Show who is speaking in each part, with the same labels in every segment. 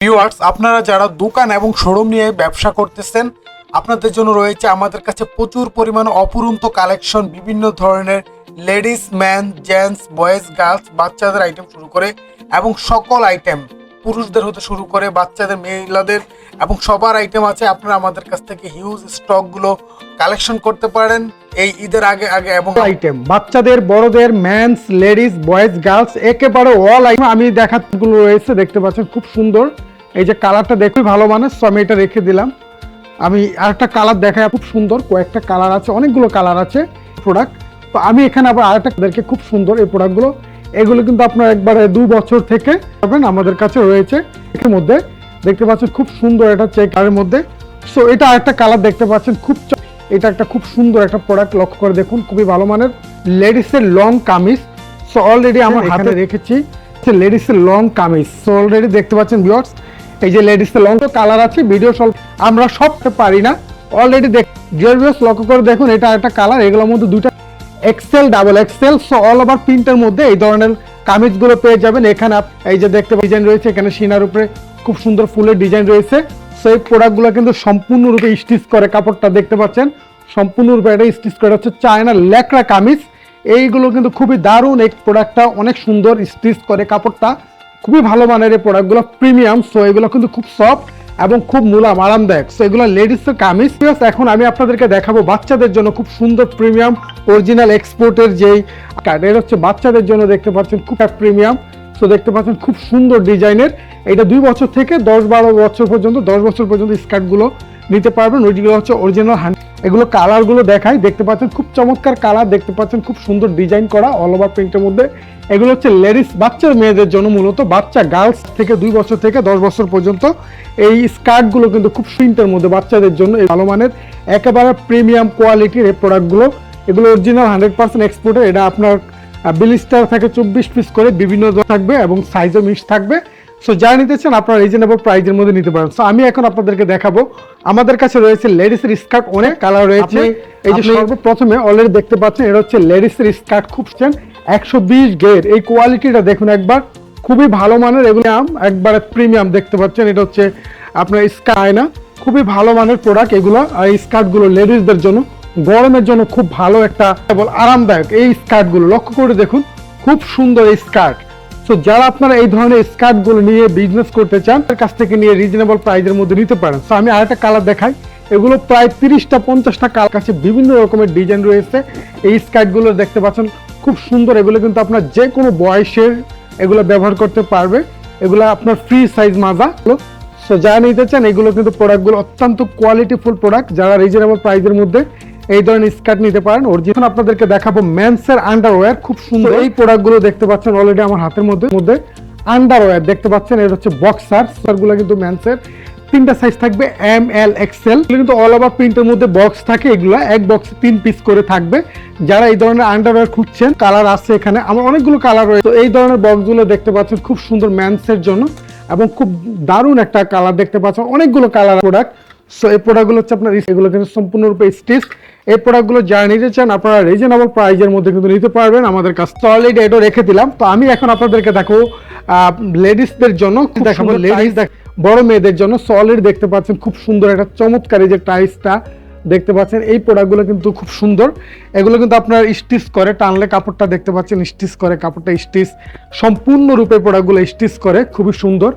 Speaker 1: Viewers আপনারা যারা দোকান এবং শোরুম নিয়ে ব্যবসা করতেছেন, আপনাদের জন্য রয়েছে আমাদের কাছে প্রচুর পরিমাণে অপুরন্ত কালেকশন বিভিন্ন ধরনের ladies man gents boys girls বাচ্চাদের আইটেম শুরু করে এবং সকল আইটেম পুরুষদের হতে শুরু করে বাচ্চাদের, মহিলাদের এবং সবার আইটেম আছে। আপনারা আমাদের কাছ থেকে হিউজ স্টকগুলো কালেকশন করতে পারেন এই ঈদের আগে আগে এবং
Speaker 2: আইটেম বাচ্চাদের, বড়দের ম্যানস লেডিস বয়েজ গার্লস একেবারে অল আইটেম আমি দেখাগুলো রয়েছে, দেখতে পাচ্ছেন, খুব সুন্দর। এই যে কালারটা দেখুই ভালো মানের সো আমি এটা রেখে দিলাম। আমি আরেকটা কালার দেখাই খুব সুন্দর কয়েকটা কালার আছে অনেকগুলো কালার আছে প্রোডাক্ট তো আমি এখানে আবার আরেকটা দেখে খুব সুন্দর এই প্রোডাক্টগুলো এগুলো কিন্তু আপনার একবারে দু বছর থেকে পাবেন আমাদের কাছে রয়েছে। এর মধ্যে দেখতে পাচ্ছেন খুব সুন্দর এটা চেক কালারের মধ্যে। সো এটা আরেকটা কালার দেখতে পাচ্ছেন খুব এটা একটা খুব সুন্দর একটা প্রোডাক্ট লক্ষ্য করে দেখুন খুবই ভালো মানের। লেডিসের লং কামিজ। সো অলরেডি আমার হাতে রেখেছি। লেডিসের লং কামিজ। সো অলরেডি দেখতে পাচ্ছেন ভিউয়ার্স এই যে লেডিসের লং কালার আছে ভিডিও সব আমরা সবটা পারি না। অলরেডি দেখ ডিয়ার লক্ষ্য করে দেখুন, এটা একটা কালার এগুলোর মধ্যে দুইটা XL double XL so all over প্রিন্টের মধ্যে এই ধরনের কামিজগুলো পেয়ে যাবেন। এখানে এই যে দেখতে ডিজাইন রয়েছে, এখানে সিনার উপরে খুব সুন্দর ফুলের ডিজাইন রয়েছে। সো এই প্রোডাক্টগুলো কিন্তু সম্পূর্ণরূপে স্টিচ করে কাপড়টা দেখতে পাচ্ছেন। সম্পূর্ণরূপে এটা স্টিচ করে হচ্ছে চায়না লেকড়া কামিজ। এইগুলো কিন্তু খুবই দারুণ এই প্রোডাক্টটা অনেক সুন্দর স্টিচ করে কাপড়টা। খুবই ভালো মানের এই প্রোডাক্টগুলো প্রিমিয়াম সো এগুলো কিন্তু খুব সফট এবং খুব মুলাম, আরামদায়ক। সো এগুলো লেডিসের কামিজ। এখন আমি আপনাদেরকে দেখাবো বাচ্চাদের জন্য খুব সুন্দর প্রিমিয়াম অরিজিনাল এক্সপোর্টের যেই এটা হচ্ছে বাচ্চাদের জন্য দেখতে পাচ্ছেন খুব প্রিমিয়াম সো দেখতে পাচ্ছেন খুব সুন্দর ডিজাইনের। এটা দুই বছর থেকে দশ বারো বছর পর্যন্ত, দশ বছর পর্যন্ত স্কার্টগুলো নিতে পারবেন। ওইগুলো হচ্ছে অরিজিনাল হ্যান্ড এগুলো কালারগুলো দেখাই। দেখতে পাচ্ছেন খুব চমৎকার কালার দেখতে পাচ্ছেন খুব সুন্দর ডিজাইন করা অল ওভার প্রিন্টের মধ্যে। এগুলো হচ্ছে লেডিস বাচ্চার মেয়েদের জন্য মূলত। বাচ্চা গার্লস থেকে দুই বছর থেকে দশ বছর পর্যন্ত। এই স্কার্টগুলো কিন্তু খুব প্রিন্টের মধ্যে বাচ্চাদের জন্য ভালো মানের। একেবারে প্রিমিয়াম কোয়ালিটির এই প্রোডাক্টগুলো এগুলো অরিজিনাল হান্ড্রেড পার্সেন্ট এক্সপোর্টের এটা আপনার বিলিস্টার থাকে চব্বিশ পিস করে বিভিন্ন থাকবে এবং সাইজও মিক্স থাকবে। সো যা নিতে চান আপনারা রিজনেবল প্রাইজের মধ্যে নিতে পারেন। সো আমি এখন আপনাদেরকে দেখাবো। আমাদের কাছে রয়েছে লেডিসের স্কার্ট অনেক কালার রয়েছে। এই যে সর্বপ্রথমে অলরেডি দেখতে পাচ্ছেন এটা হচ্ছে লেডিসের স্কার্ট খুব চেন একশো বিশ গের এই কোয়ালিটিটা দেখুন একবার। খুবই ভালো মানের এগুলো আম- একবারে প্রিমিয়াম দেখতে পাচ্ছেন। এটা হচ্ছে আপনার স্কাই না খুবই ভালো মানের প্রোডাক্ট এগুলো। আর এই স্কার্টগুলো লেডিসদের জন্য গরমের জন্য খুব ভালো একটা আরামদায়ক। এই স্কার্টগুলো লক্ষ্য করে দেখুন খুব সুন্দর এই স্কার্ট সো যারা আপনারা এই ধরনের স্কার্টগুলো নিয়ে বিজনেস করতে চান তার কাছ থেকে নিয়ে রিজনেবল প্রাইজের মধ্যে নিতে পারেন। সো আমি আরেকটা কালার দেখাই। এগুলো প্রায় তিরিশটা, পঞ্চাশটা কালার কাছে বিভিন্ন রকমের ডিজাইন রয়েছে। এই স্কার্টগুলো দেখতে পাচ্ছেন, খুব সুন্দর। এগুলো কিন্তু আপনার যে কোনো বয়সের এগুলো ব্যবহার করতে পারবে। এগুলো আপনার ফ্রি সাইজ মাজা। সো যারা নিতে চান, এগুলো কিন্তু প্রোডাক্টগুলো অত্যন্ত কোয়ালিটিফুল প্রোডাক্ট যারা রিজনেবল প্রাইসের মধ্যে এই ধরনের স্কার্ট নিতে পারেন। অরিজিনাল আপনাদেরকে দেখাবো মেন্সের আন্ডারওয়্যার খুব সুন্দর। এই প্রোডাক্টগুলো দেখতে পাচ্ছেন অলরেডি আমার হাতের মধ্যে। মধ্যে আন্ডারওয়্যার দেখতে পাচ্ছেন এটা হচ্ছে বক্সারগুলো কিন্তু মেন্সের তিনটা সাইজ থাকবে এম এল এক্সেল কিন্তু অল ওভার প্রিন্টের মধ্যে বক্স থাকে এগুলো। এক বক্সে তিন পিস করে থাকবে। যারা এই ধরনের আন্ডারওয়্যার খুঁজছেন কালার আছে এখানে। আমার অনেকগুলো কালার রয়েছে। তো এই ধরনের বক্সগুলো দেখতে পাচ্ছেন খুব সুন্দর ম্যান্সের জন্য এবং খুব দারুণ একটা কালার দেখতে পাচ্ছেন। অনেকগুলো কালার প্রোডাক্ট সো এই প্রোডাক্টগুলো হচ্ছে আপনার এগুলো কিন্তু সম্পূর্ণরূপে স্টিচ এই প্রোডাক্টগুলো যারা নিতে চান আপনারা রিজনেবল প্রাইজের মধ্যে কিন্তু নিতে পারবেন। আমাদের কাছে তো অলরেডি এটা রেখে দিলাম। তো আমি এখন আপনাদেরকে দেখো লেডিসদের জন্য দেখাবো লেডিস বড় মেয়েদের জন্য সলিড দেখতে পাচ্ছেন খুব সুন্দর একটা চমৎকার যে টাইসটা দেখতে পাচ্ছেন। এই প্রোডাক্টগুলো কিন্তু খুব সুন্দর। এগুলো কিন্তু আপনার স্টিচ করে টানলে কাপড়টা দেখতে পাচ্ছেন স্টিচ করে কাপড়টা স্টিচ সম্পূর্ণরূপে প্রোডাক্টগুলো স্টিচ করে খুবই সুন্দর।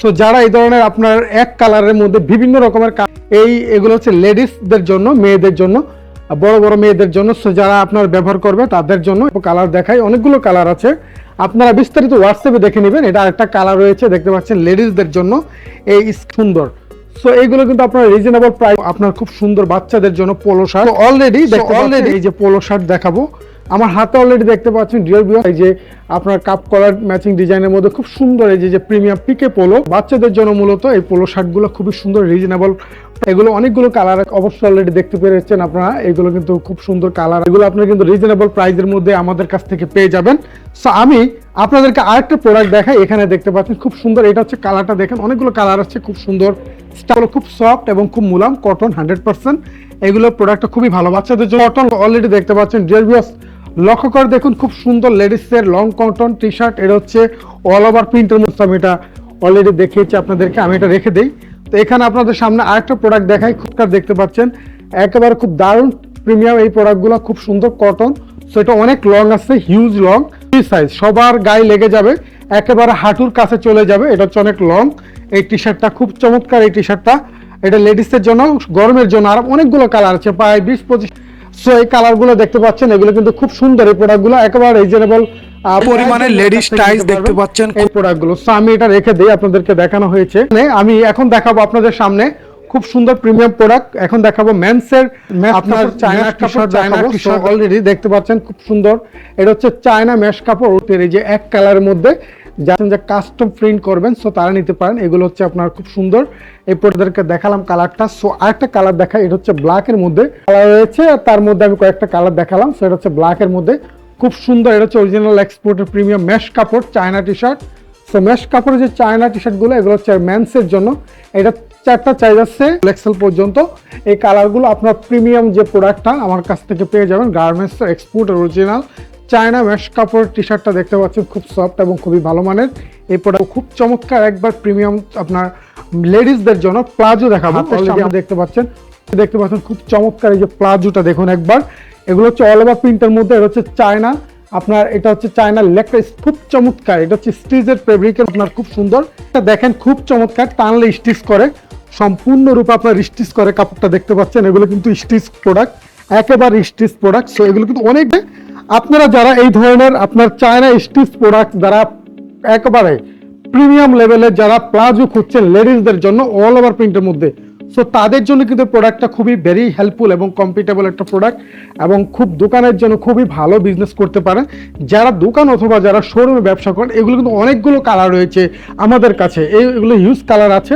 Speaker 2: সো যারা এই ধরনের আপনার এক কালারের মধ্যে বিভিন্ন রকমের এই এগুলো হচ্ছে লেডিসদের জন্য মেয়েদের জন্য। বড় বড় মেয়েদের জন্য যারা আপনার ব্যবহার করবে তাদের জন্য কালার দেখাই। অনেকগুলো কালার আছে। আপনারা বিস্তারিত হোয়াটসঅ্যাপে দেখে নেবেন। এটা একটা কালার রয়েছে দেখতে পাচ্ছেন লেডিসদের জন্য। এই সুন্দর। সো এইগুলো কিন্তু আপনার রিজনেবল প্রাইস আপনার খুব সুন্দর বাচ্চাদের জন্য পোলো শার্ট অলরেডি দেখতে অলরেডি এই যে পোলো শার্ট দেখাবো। আমার হাতে অলরেডি দেখতে পাচ্ছেন ডিয়ার বিয়ার এই যে আপনার কাপ কলার ম্যাচিং ডিজাইনের মধ্যে খুব সুন্দর এই যে যে প্রিমিয়াম পিকে পোলো বাচ্চাদের জন্য মূলত এই পোলো শার্টগুলো খুবই সুন্দর রিজনেবল এগুলো অনেকগুলো কালার অবশ্যই অলরেডি দেখতে পেরেছেন আপনারা। এগুলো কিন্তু খুব সুন্দর কালার এগুলো আপনারা কিন্তু রিজনেবল প্রাইসের মধ্যে আমাদের কাছ থেকে পেয়ে যাবেন। সো আমি আপনাদেরকে আরেকটা প্রোডাক্ট দেখাই, এখানে দেখতে পাচ্ছেন, খুব সুন্দর। এটা হচ্ছে কালারটা দেখেন, অনেকগুলো কালার আছে খুব সুন্দর। স্টাইল খুব সফট এবং খুব মুলাম কটন হান্ড্রেড পার্সেন্ট এগুলো প্রোডাক্টটা খুবই ভালো। বাচ্চাদের জন্য কটন অলরেডি দেখতে পাচ্ছেন ডিয়ার লক্ষ্য করে দেখুন, খুব সুন্দর লেডিসের লং কটন টি শার্ট এটা হচ্ছে অল ওভার প্রিন্টের মধ্যে, আমি এটা অলরেডি দেখিয়েছি আপনাদেরকে, আমি এটা রেখে দিই। তো এখানে আপনাদের সামনে আরেকটা প্রোডাক্ট দেখাই খুবকার দেখতে পাচ্ছেন। একেবারে খুব দারুণ প্রিমিয়াম এই প্রোডাক্টগুলো খুব সুন্দর কটন সো এটা অনেক লং আছে হিউজ লং সাইজ সবার গায়ে লেগে যাবে, একেবারে হাঁটুর কাছে চলে যাবে, এটা হচ্ছে অনেক লং এই টি শার্টটা খুব চমৎকার এই টি শার্টটা এটা লেডিসের জন্য, গরমের জন্য, আর অনেকগুলো কালার আছে, প্রায় বিশ পঁচিশ সো এই কালারগুলো দেখতে পাচ্ছেন এগুলো কিন্তু খুব সুন্দর এই প্রোডাক্টগুলো একেবারে রিজনেবল
Speaker 1: পরিমাণে লেডিস টাইস দেখতে পাচ্ছেন।
Speaker 2: এই প্রোডাক্টগুলো সো আমি এটা রেখে দিই আপনাদেরকে দেখানো হয়েছে আমি এখন দেখাবো আপনাদের সামনে খুব সুন্দর প্রিমিয়াম প্রোডাক্ট এখন দেখাবো মেন্সের আপনার China T shirt China T shirt already দেখতে পাচ্ছেন খুব সুন্দর। এটা হচ্ছে চায়না মেশ কাপড় এই যে এক কালারের মধ্যে। যাচ্ছেন যে কাস্টম প্রিন্ট করবেন সো তারা নিতে পারেন। এগুলো হচ্ছে আপনার খুব সুন্দর। এই প্রোডাক্টকে দেখালাম কালারটা সো আরেকটা কালার দেখাই এটা হচ্ছে ব্ল্যাকের মধ্যে। কালার রয়েছে আর তার মধ্যে আমি কয়েকটা কালার দেখালাম। সো এটা হচ্ছে ব্ল্যাকের মধ্যে। খুব সুন্দর এটা হচ্ছে অরিজিনাল এক্সপোর্টের প্রিমিয়াম মেশ কাপড় China T shirt so mesh কাপড়ের যে চায়না টি শার্টগুলো এগুলো হচ্ছে মেন্সের জন্য। এটা চারটা চাইজ আছে এক্সেল পর্যন্ত। এই কালারগুলো আপনার প্রিমিয়াম যে প্রোডাক্টটা আমার কাছ থেকে পেয়ে যাবেন। Garments export original China mesh কাপড় টি শার্টটা দেখতে পাচ্ছেন খুব সফট এবং খুবই ভালো মানের। এই প্রোডাক্ট খুব চমৎকার একবার প্রিমিয়াম আপনার লেডিসদের জন্য প্লাজো দেখাবো। দেখতে পাচ্ছেন। দেখতে পাচ্ছেন খুব চমৎকার এই যে প্লাজোটা দেখুন একবার। এগুলো হচ্ছে অল ওভার প্রিন্টের মধ্যে এটা হচ্ছে চায়না আপনার এটা হচ্ছে চায়না লেকটা খুব চমৎকার। এটা হচ্ছে স্টিচের ফেব্রিকের আপনার খুব সুন্দর। এটা দেখেন খুব চমৎকার, টানলে স্টিচ করে। সম্পূর্ণরূপে আপনার স্টিচ করে কাপড়টা দেখতে পাচ্ছেন, এগুলো কিন্তু স্টিচ প্রোডাক্ট একেবারে স্টিচ প্রোডাক্ট সো এগুলো কিন্তু অনেক আপনারা যারা এই ধরনের আপনার চায়না স্টিচ প্রোডাক্ট যারা একেবারে প্রিমিয়াম লেভেলের যারা প্লাজো খুঁজছেন লেডিসদের জন্য অল ওভার প্রিন্টের মধ্যে সো তাদের জন্য কিন্তু প্রোডাক্টটা খুবই ভেরি হেল্পফুল এবং কম্পিটেবল একটা প্রোডাক্ট এবং খুব দোকানের জন্য খুবই ভালো বিজনেস করতে পারেন। যারা দোকান অথবা যারা শোরুমে ব্যবসা করেন এগুলো কিন্তু অনেকগুলো কালার রয়েছে আমাদের কাছে। এই এগুলো হিউজ কালার আছে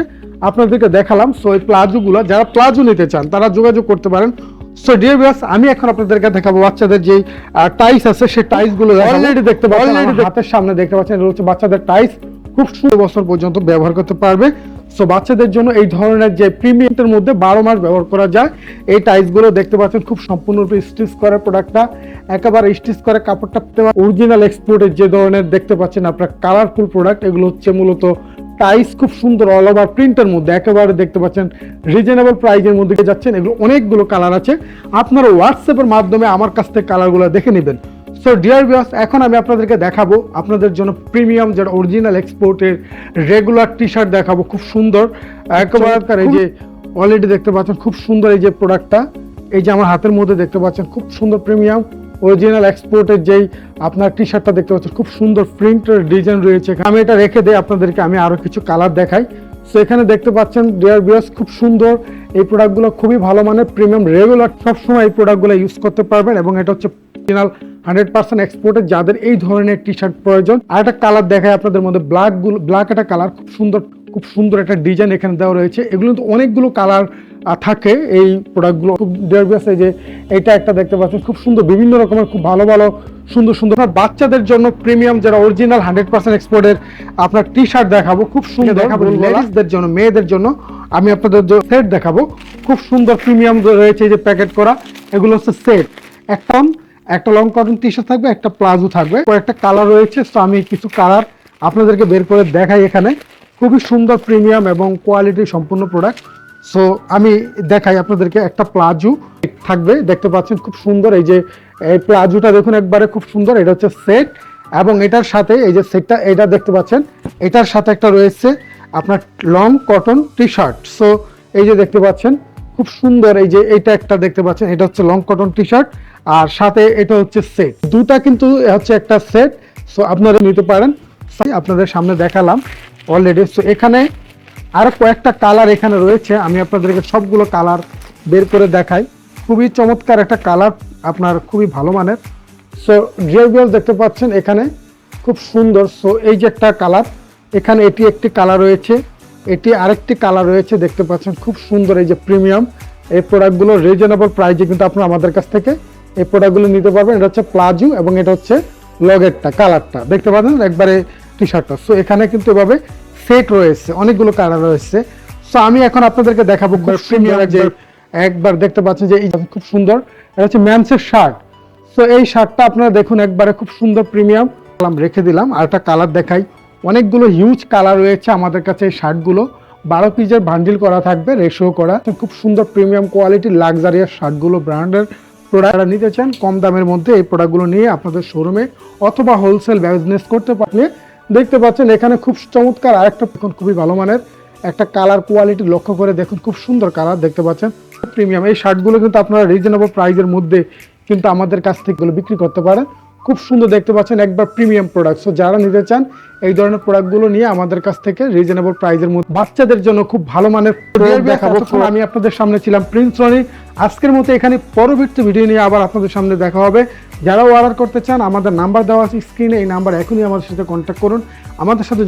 Speaker 2: আপনাদেরকে দেখালাম। সো এই প্লাজোগুলো যারা প্লাজো নিতে চান তারা যোগাযোগ করতে পারেন। সো ডিয়ার ভিউয়ার্স আমি এখন আপনাদেরকে দেখাবো বাচ্চাদের যে টাইস আছে সেই টাইসগুলো অলরেডি দেখতে পাচ্ছেন অলরেডি হাতের সামনে দেখতে পাচ্ছেন এগুলো হচ্ছে বাচ্চাদের টাইস খুব ষোলো বছর পর্যন্ত ব্যবহার করতে পারবে। সো বাচ্চাদের জন্য এই ধরনের যে প্রিমিয়ামের মধ্যে বারো মাস ব্যবহার করা যায়, এই টাইসগুলো দেখতে পাচ্ছেন খুব সম্পূর্ণরূপে স্টিচ করে প্রোডাক্টটা একেবারে স্টিচ করে কাপড়টা অরিজিনাল এক্সপোর্টের যে ধরনের দেখতে পাচ্ছেন আপনার কালারফুল প্রোডাক্ট এগুলো হচ্ছে মূলত টাইস খুব সুন্দর অল ওভার প্রিন্টের মধ্যে। একেবারে দেখতে পাচ্ছেন রিজনেবল প্রাইজের মধ্যে যাচ্ছেন। এগুলো অনেকগুলো কালার আছে। আপনারা হোয়াটসঅ্যাপের মাধ্যমে আমার কাছ থেকে কালারগুলো দেখে নেবেন। সো ডিয়ার বিয়াস এখন আমি আপনাদেরকে দেখাবো আপনাদের জন্য প্রিমিয়াম যেটা অরিজিনাল এক্সপোর্টের রেগুলার টি শার্ট দেখাবো। খুব সুন্দর। একেবারে এই যে অলরেডি দেখতে পাচ্ছেন খুব সুন্দর এই যে প্রোডাক্টটা এই যে আমার হাতের মধ্যে দেখতে পাচ্ছেন খুব সুন্দর প্রিমিয়াম অরিজিনাল এক্সপোর্টের যেই আপনার টি শার্টটা দেখতে পাচ্ছেন খুব সুন্দর প্রিন্টের ডিজাইন রয়েছে আমি এটা রেখে দিই আপনাদেরকে আমি আরও কিছু কালার দেখাই। সো এখানে দেখতে পাচ্ছেন ডিয়ার বিয়াস খুব সুন্দর। এই প্রোডাক্টগুলো খুবই ভালো মানের প্রিমিয়াম রেগুলার সবসময় এই প্রোডাক্টগুলো ইউজ করতে পারবেন এবং এটা হচ্ছে অরিজিনাল হান্ড্রেড পার্সেন্ট এক্সপোর্টের যাদের এই ধরনের টি শার্ট প্রয়োজন। আর একটা কালার দেখায় আপনাদের মধ্যে ব্ল্যাকগুলো ব্ল্যাক একটা কালার খুব সুন্দর খুব সুন্দর একটা ডিজাইন এখানে দেওয়া রয়েছে। এগুলো কিন্তু অনেকগুলো কালার থাকে এই প্রোডাক্টগুলো খুব এই যে এটা একটা দেখতে পাচ্ছেন, খুব সুন্দর, বিভিন্ন রকমের, খুব ভালো ভালো সুন্দর সুন্দর আপনার বাচ্চাদের জন্য প্রিমিয়াম যারা অরিজিনাল হান্ড্রেড পার্সেন্ট এক্সপোর্টের আপনার টি শার্ট দেখাবো খুব সুন্দর। দেখাবো লেডিসদের জন্য মেয়েদের জন্য। আমি আপনাদের সেট দেখাবো খুব সুন্দর প্রিমিয়াম রয়েছে যে প্যাকেট করা এগুলো হচ্ছে সেট একটা একটা লং কটন টি শার্ট থাকবে একটা প্লাজো থাকবে। কয়েকটা কালার রয়েছে তো আমি কিছু কালার আপনাদেরকে বের করে দেখাই এখানে। খুবই সুন্দর প্রিমিয়াম এবং কোয়ালিটি সম্পূর্ণ প্রোডাক্ট সো আমি দেখাই আপনাদেরকে একটা প্লাজো থাকবে দেখতে পাচ্ছেন খুব সুন্দর এই যে এই প্লাজোটা দেখুন একবারে খুব সুন্দর, এটা হচ্ছে সেট এবং এটার সাথে এই যে সেটটা, এটা দেখতে পাচ্ছেন, এটার সাথে একটা রয়েছে আপনার long cotton T shirt so এই যে দেখতে পাচ্ছেন, খুব সুন্দর এই যে এটা একটা দেখতে পাচ্ছেন, এটা হচ্ছে লং কটন টি শার্ট আর সাথে এটা হচ্ছে সেট। দুটা কিন্তু হচ্ছে একটা সেট সো আপনারা নিতে পারেন। আপনাদের সামনে দেখালাম অলরেডি সো এখানে আরও কয়েকটা কালার এখানে রয়েছে, আমি আপনাদেরকে সবগুলো কালার বের করে দেখাই। খুবই চমৎকার একটা কালার আপনার খুবই ভালো মানের। সো ডিয়ার দেখতে পাচ্ছেন এখানে খুব সুন্দর। সো এই যে একটা কালার এখানে এটি একটি কালার রয়েছে এটি আরেকটি কালার রয়েছে দেখতে পাচ্ছেন খুব সুন্দর এই যে প্রিমিয়াম এই প্রোডাক্টগুলো রিজনেবল প্রাইসে কিন্তু আপনারা আমাদের কাছ থেকে এই প্রোডাক্টগুলো নিতে পারবেন। এটা হচ্ছে প্লাজো এবং এটা হচ্ছে লগেরটা কালারটা। দেখতে পাচ্ছেন একবারে টি শার্টটা সো এখানে কিন্তু এভাবে সেট রয়েছে অনেকগুলো কালার রয়েছে। সো আমি এখন আপনাদেরকে দেখাবো খুব প্রিমিয়াম যে একবার দেখতে পাচ্ছেন যে এই খুব সুন্দর। এটা হচ্ছে ম্যান্সের শার্ট। সো এই শার্টটা আপনারা দেখুন, একবারে খুব সুন্দর প্রিমিয়াম। রেখে দিলাম, আর একটা কালার দেখাই। অনেকগুলো হিউজ কালার রয়েছে আমাদের কাছে এই শার্টগুলো। বারো পিসের বান্ডিল করা থাকবে রেশিও করা। খুব সুন্দর প্রিমিয়াম কোয়ালিটির লাক্সারিয়াস শার্টগুলো ব্র্যান্ডের প্রোডাক্ট নিতে চান, কম দামের মধ্যে এই প্রোডাক্টগুলো নিয়ে আপনাদের শোরুমে অথবা হোলসেল বিজনেস করতে পারলে দেখতে পাচ্ছেন এখানে খুব চমৎকার আরেকটা খুবই ভালো মানের। একটা কালার কোয়ালিটি লক্ষ্য করে দেখুন, খুব সুন্দর কালার দেখতে পাচ্ছেন। প্রিমিয়াম এই শার্টগুলো কিন্তু আপনারা রিজনেবল প্রাইসের মধ্যে কিন্তু আমাদের কাছ থেকে বিক্রি করতে পারেন। খুব সুন্দর দেখতে পাচ্ছেন একবার প্রিমিয়াম প্রোডাক্ট সো যারা নিতে চান এই ধরনের প্রোডাক্টগুলো নিয়ে আমাদের কাছ থেকে রিজনেবল প্রাইসের মধ্যে বাচ্চাদের জন্য খুব ভালো মানের দেখাবো। আমি আপনাদের সামনে ছিলাম প্রিন্স রনি আজকের মতো এখানে পরবর্তী ভিডিও নিয়ে আবার আপনাদের সামনে দেখা হবে। যারা অর্ডার করতে চান আমাদের নাম্বার দেওয়া আছে স্ক্রিনে এই নাম্বার এখনই আমাদের সাথে কন্ট্যাক্ট করুন। আমাদের সাথে